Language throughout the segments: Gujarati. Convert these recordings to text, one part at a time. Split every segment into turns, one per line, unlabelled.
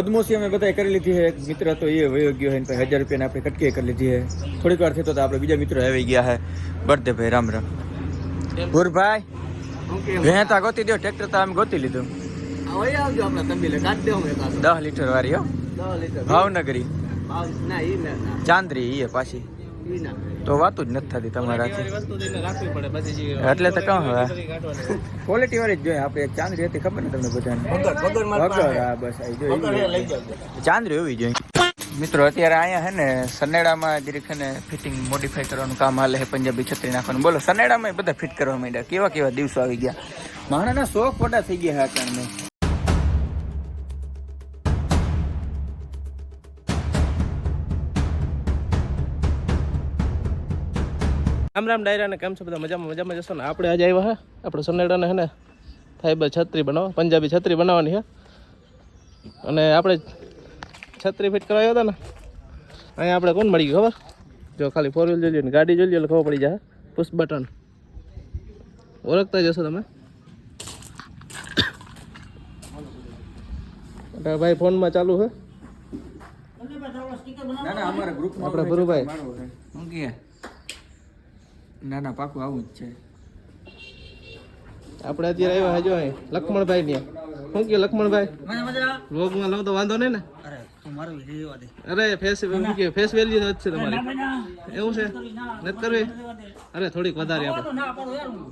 પદ્મોસી અમે બધાએ કરી લીધી છે. એક મિત્ર તો એ વયો ગયો હોય પછી હજાર રૂપિયાને આપણે કટકી કરી લીધી છે. થોડીક વાર થતો આપણે બીજા મિત્રો આવી ગયા છે. ભાઈ રામ રામ. ગુરભાઈ ભેંતા ગોતી દો ટ્રેક્ટર તો અમે ગોતી લીધું. દસ લીટર વાળી હો. ભાવનગરી. ચાંદરી એ પાછી. તો વાતું જ નથી થતી તમારાથી. એટલે તો કહું હવે? ક્વોલિટી વાળી જ જોઈએ. આપણે ચાંદરી હતી ખબર ને તમને બધાને?
વગર
હા બસ ચાંદરી હોવી જોઈએ. મિત્રો અત્યારે અહીંયા હે ને સનેડામાં જરીક છે ને ફિટિંગ મોડિફાઈ કરવાનું કામ હાલે છે પંજાબી છત્રી નાખવાનું. બોલો સનેડામાં બધા ફિટ કરવા માંડ્યા. કેવા કેવા દિવસો આવી ગયા? માણસના શોખ મોટા થઈ ગયા હતા અત્યારને.
રામ રામ ડાયરા ને કેમ છો બધા? મજામાં મજામાં જશો ને? આપણે આજે આવ્યા હે આપણે સનેડાને હે ને ફાઈબર છત્રી બનાવવા પંજાબી છત્રી બનાવવાની છે અને આપણે છત્રી ફિટ કરાવ્યો હતા ને અહીંયા આપણે કોણ મળી ગયું ખબર? જો ખાલી ફોર વ્હીલ જોઈ લો ને ગાડી જોઈ લો ખબર પડી જાય પુશ બટન ઓળખતા જશો તમે? ભાઈ ફોનમાં ચાલુ છે
ના ના અમારા ગ્રુપમાં
આપણે ગુરુભાઈ.
શું કહે ના ના પાકું આવું જ છે.
આપણે અત્યારે આવ્યા હજો લક્ષ્મણભાઈ ને શું કે લક્ષ્મણભાઈ? વ્લોગમાં લઉં તો વાંધો નહીં ને? અરે ફેસ કે ફેસ વેલ્યુ જ છે તમારી. એવું છે? નથી કરવી? અરે થોડીક વધારે આપણે.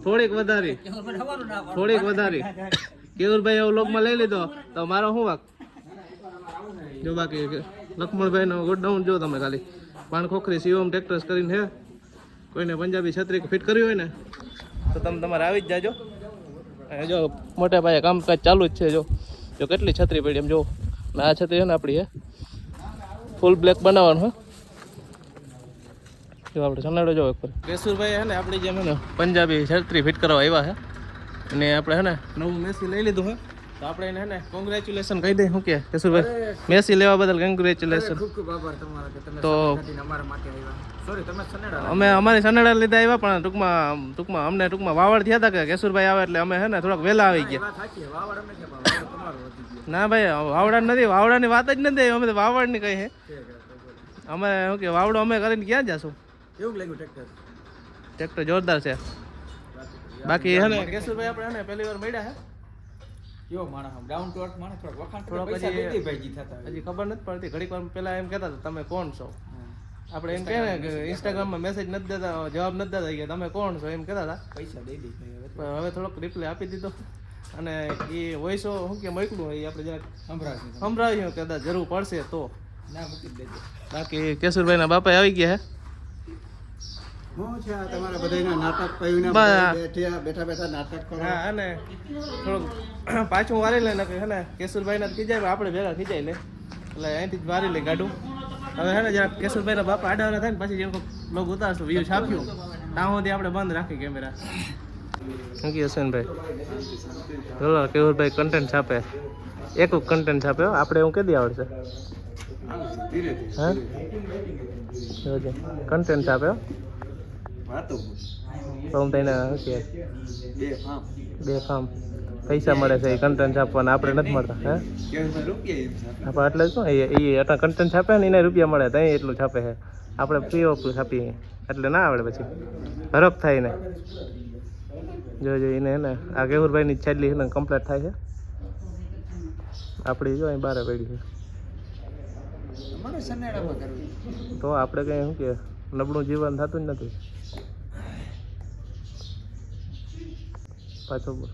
થોડીક વધારી. થોડીક વધારી. કેવુરભાઈ એવો વ્લોગમાં લઈ લીધો? તો મારો શું વાક? જો બાકી લક્ષ્મણભાઈ નો ગોડાઉન જો તમે ખાલી. પાણ ખોખરી સીઓમ ટ્રેક્ટર્સ કરીને હે. કોઈને પંજાબી છત્રી ફિટ કરવી હોય ને, તો તમે તમારે આવી જ જાજો. અને જો મોટા પાયે કામકાજ ચાલુ જ છે, જો. જો કેટલી છત્રી પડી એમ જો. ને આ છત્રી છે ને આપણી હે. ફૂલ બ્લેક બનાવવાનું હે. આપણે સનાડો જો એક કેશુરભાઈ હે ને આપણી જેમ હે ને પંજાબી છત્રી ફિટ કરવા આવ્યા છે અને આપણે હે ને નવું મેસી લઈ લીધું હે. તો આપણે એને હે ને કોંગ્રેચ્યુલેશન કહી દઈએ શું કે? કેશુરભાઈ મેસી લેવા બદલ કોંગ્રેચ્યુલેશન
ખૂબ ખૂબ આભાર તમારો કે તમે
તો
અમારા માટે આવ્યા. સોરી તમે સનેડા
અમે અમારી સનેડા લીધા આવ્યા પણ ટૂંકમાં ટૂંકમાં અમને ટૂંકમાં વાવડ થયા હતા કે કેશુરભાઈ આવે એટલે અમે હે ને થોડાક વહેલા આવી ગયા.
વાવડ અમે તમારો
ના ભાઈ વાવડા નથી વાવડાની વાત જ નથી અમે તો વાવડની કહી હે. અમે શું કે વાવડો અમે કરીને ક્યાં જશું?
કેવું લાગ્યું ટ્રેક્ટર
ટ્રેક્ટર જોરદાર છે. બાકી હે ને કેશુરભાઈ આપણે હે ને પહેલી વાર મળ્યા હે.
કેવો માણસ ડાઉન ટુ અર્થ માણસ થોડોક વખાણ
થોડો
થોડો પૈસા
પછી-
દઈ દઈ ભાઈજી થતા
હજી ખબર નથી પડતી ઘડીક વાર પહેલા એમ કહેતા હતા તમે કોણ છો? આપણે એમ કહે ને કે ઇન્સ્ટાગ્રામમાં મેસેજ નથી દેતા જવાબ નથી દેતા કે તમે કોણ છો? એમ કહેતા હતા.
પૈસા દઈ દઈ હવે
પણ હવે થોડોક રિપ્લે આપી દીધો. અને એ વોઇસો શું કે મોકલું એ આપણે જરાક
સંભળાવ્યું.
સંભળાવ્યું કદાચ જરૂર પડશે તો.
ના મૂકી દેજો.
બાકી કેશુરભાઈના બાપા આવી ગયા
શું છે તમારા બધાયના નાટક પૈયુંના
બા-
બેઠા બેઠા નાટક કરો.
હા અને થોડુંક પાછું વારી લે ને કે હે ને કેશુરભાઈને ખીજાય આપણે ભેગા ખીજાય લે. એટલે અહીંથી જ વારી લે ગાડું હવે હે ને જરા કેશુરભાઈ ના બાપા આડાવાળા થાય ને પછી જેમ લોક ઉતારશું વ્યૂ છાપ્યું. ત્યાં સુધી આપણે બંધ રાખી કેમેરા શું કે હસનભાઈ? ચલો કેવુરભાઈ કન્ટેન્ટ છાપે. એક કન્ટેન્ટ છાપે હો. આપણે એવું કદી આવડશે? હા કન્ટેન્ટ છાપે હો. થઈને કે
બે
બે કામ પૈસા મળે છે એ કન્ટેન્ટ છાપવાના આપણે નથી મળતા હે? આપણે એટલે શું એ અટા કન્ટેન્ટ છાપે ને એને રૂપિયા મળે ત્યાં એટલું છાપે છે. આપણે ફ્રી ઓફ છાપીએ. એટલે ના આવડે પછી. હરફ થાય ને જો જો એને હે ને આ કેવુરભાઈની છેલ્લી ને કમ્પ્લીટ થાય છે. આપણી જો અહીં બારે પડી છે. તો આપણે કંઈ શું કે નબળું જીવન થતું જ નથી. પાછું
બોલ.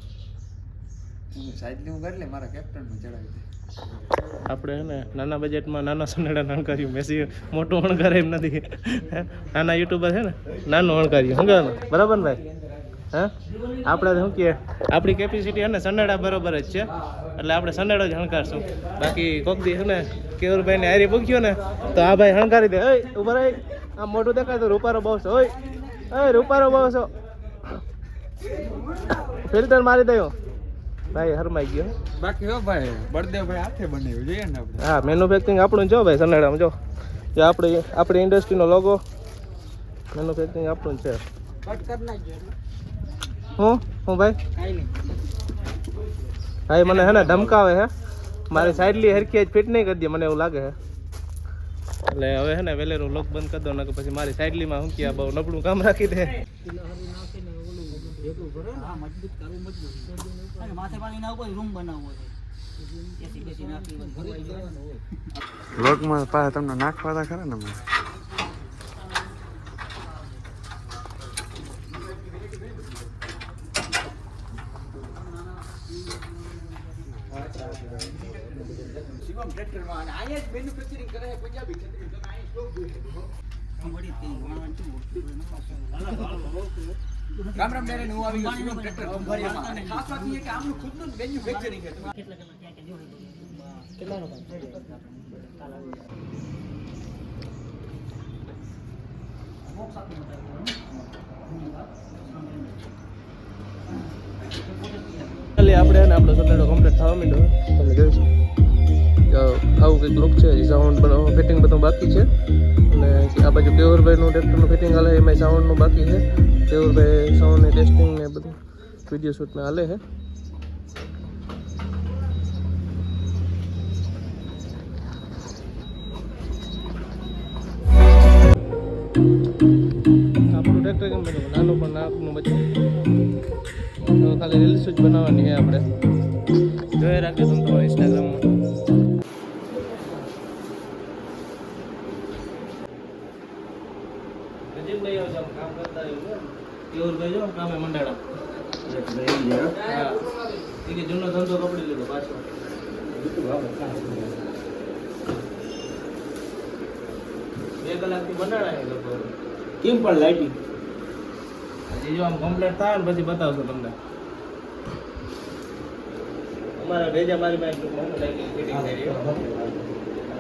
સાઈડ હું કરી મારા કેપ્ટનમાં ચડાવી
આપણે ને નાના બજેટમાં નાના સનેડા અણકાર્યું મેસી મોટું અણકાર એમ નથી? નાના યુટ્યુબર છે ને નાનું અણકાર્યું શું કહેવાનું બરાબર ને ભાઈ? હા? આપણે શું કહે આપણી કેપેસિટી અને સનેડા બરોબર જ છે એટલે આપણે સનેડો જ હણકારશું બાકી કોક દી છે ને કેવુરભાઈ ને હારી પૂગ્યો ને તો આ ભાઈ હણકારી દે. ઓય ઊભા રહી. આ મોટું દેખાય તો રૂપારો બહુ છો. ઓય રૂપારો બહુ છો. ફિલ્ટર મારી દયો. ભાઈ હરમાઈ ગયો.
બાકી હો ભાઈ બળદેવભાઈ હાથે બનાવ્યું જોઈએ ને આપણે.
હા મેન્યુફેક્ચરિંગ આપણું જો ભાઈ સનેડામાં જો. જે આપણી આપણી ઇન્ડસ્ટ્રીનો લોગો મેન્યુફેક્ચરિંગ આપણું છે.
કટ કરી નાખજો
હું? હું ભાઈ? ભાઈ મને હે ને ધમકાવે હે. મારે સાઈડલી હરખી જ ફિટ નહીં કરી દે મને એવું લાગે હે. એટલે હવે હે ને વેલેરો લોક બંધ કરી દો ને પછી મારી સાઈડલીમાં હું કે બહુ નબળું કામ રાખી દે.
હા મજબૂત કરવું મજબૂત. અને માથે પાણી ના ઉપર રૂમ બનાવવો છે.
લોકમાં પાસે તમને નાખવા હતા ખરા ને મારે
વળી તે વાળવાનું શું
રામ રામ ડેરે હું આવી ગયો ટ્રેક્ટર કંભારીયામાં અને ખાસ વાત એ કે આમનું ખુદનું મેન્યુફેક્ચરિંગ છે.
કેટલા કેટલા ક્યાં ક્યાં જોડે કેટલાનો
આપણે આપણો સટેડો કમ્પ્લીટ થવા માંડ્યો. તમે જોઈશું તો આવું કંઈક લુક છે સાઉન્ડ બનાવવા ફિટિંગ બધું બાકી છે. અને આ બાજુ કેવરભાઈનું ટ્રેક્ટરનું ફિટિંગ હાલે એમાં સાઉન્ડનું બાકી છે. કેવરભાઈ સાઉન્ડની ટેસ્ટિંગ ને બધું વીડિયો શૂટમાં હાલે છે. નાનું પણ નાકનું બધું? ખાલી રીલ્સ જ બનાવવાની આપણે. જોઈ રાખજો તમે ઇન્સ્ટાગ્રામમાં નજીકભાઈ આવજો આમ કામ કરતા આવ્યું કેવરભાઈ જો કામે મંડાણા. હા. એ કે જૂનો ધંધો કપડી લીધો પાછો. બે કલાકથી મંડાણા એ લોકો.
કેમ પણ લાઈટી
હજી જો આમ કમ્પ્લેટ થાય ને પછી બતાવશો તમને. અમારા ભેજા મારી હું લાઈટિંગ ફિટિંગ કરી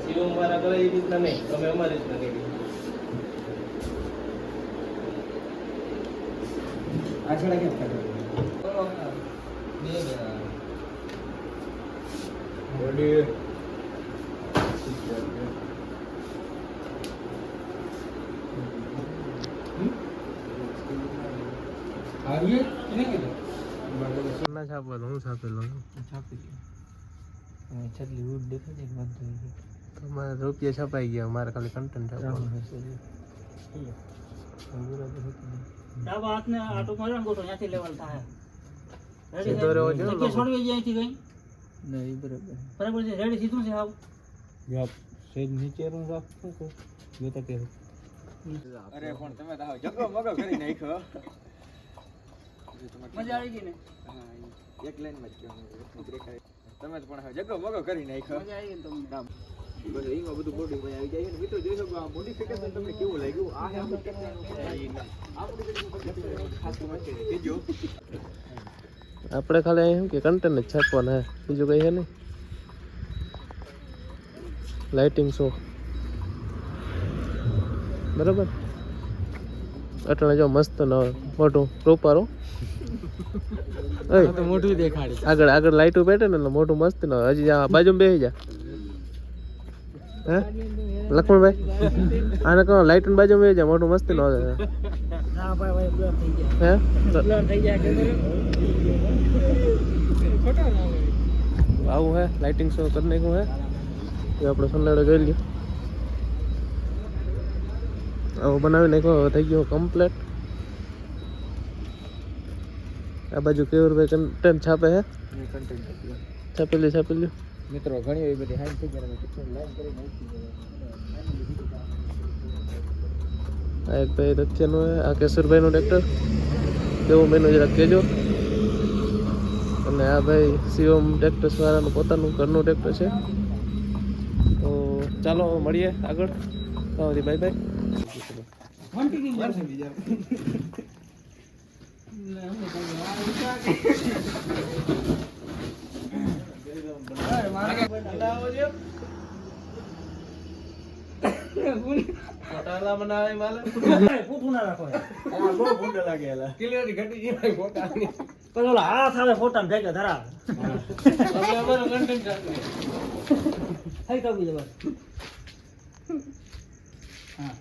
શિવમ મારા કરે એ રીતના નહીં. તમે અમારી રીતના કરી
આછડા કેમ કાઢો બોડી આવીએ એને કીધું
ના છાપેલો હું છાપેલો
છાપી દીધું છેલ્લી ઉડ દેખાય છે બંધ થઈ ગઈ
તમારે રૂપિયા છપાઈ ગયા મારે ખાલી કન્ટેન્ટ છાપવાનું
ડાબા હાથને આટો માર્યો ગોઠો ત્યાંથી લેવલ થાય. જગ્યા
લોકો.
છોડવી જાય અહીંથી ગઈ
નહીં બરાબર.
બરાબર છે. રેડી સીધું છે આવ?
યાર સેજ નીચે નું રાખું કો જો તો કે અરે પણ તમે તો જગો મગો કરી નાખ્યો.
મજા આવી ગઈ ને?
એક લાઈનમાં જ તમે પણ જગો મગો કરી નાખ્યો.
મજા આવી ગઈ તમને?
આમ. બસ એમાં બધું બોડી માં આવી જાય ને મિત્રો જોઈ શકો આ મોડિફિકેશન તમને કેવું લાગ્યું? આ હે આપણું ટેક્ટરનું આ મોડિફિકેશન ખાસ વાત કેજો.
આપણે ખાલી શું કે કન્ટેન્ટ જ છાપવાના હે બીજું કઈ છે ને લાઇટિંગ શો બરાબર? અટલે જો મસ્ત ન મોટું રૂપારો.
મોટું મોઢું દેખાડે
આગળ આગળ લાઇટો બેઠે ને એટલે મોટું મસ્ત ન હોય. હજી આ બાજુ બેસી જા. હે? લક્ષ્મણભાઈ? આને કહો લાઈટ બાજુ મેં જા મોટું મસ્ત ન
જાય
હે?
બ્લર થઈ જાય કે
આવું હે? લાઇટિંગ શો કરી નાખ્યું હે? એ આપણે સન્નાડો જોઈ લઈએ. આવું બનાવી નાખ્યો થઈ ગયો કમ્પ્લેટ આ બાજુ કેવરભાઈ કન્ટેન્ટ છાપે હે? છાપેલી છાપેલી.
મિત્રો, ઘણી એવી બધી હાઈટ થઈ કેટલી લાઈન કરી
આ એક ભાઈ રથિયાનું આ કેશુરભાઈનું ટ્રેક્ટર કેવું મેનુ જરાક કહેજો. અને આ ભાઈ શિવમ ટ્રેક્ટર્સ વાળાનું પોતાનું ઘરનું ટ્રેક્ટર છે. તો ચાલો, મળીએ આગળ. ત્યાં સુધી બાય બાય
ફૂટું ના ભેગા ધરાવે થઈ કરવી દે બસ હા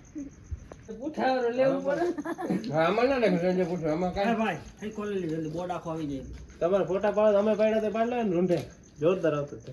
અરે ભાઈ થઈ ખોલેલી લીધું બોર્ડ આખો આવી
તમારે ફોટા પાડો અમે પાડ્યા પાડ લે ને રૂંઢે. જોરદાર આવતો
હતો.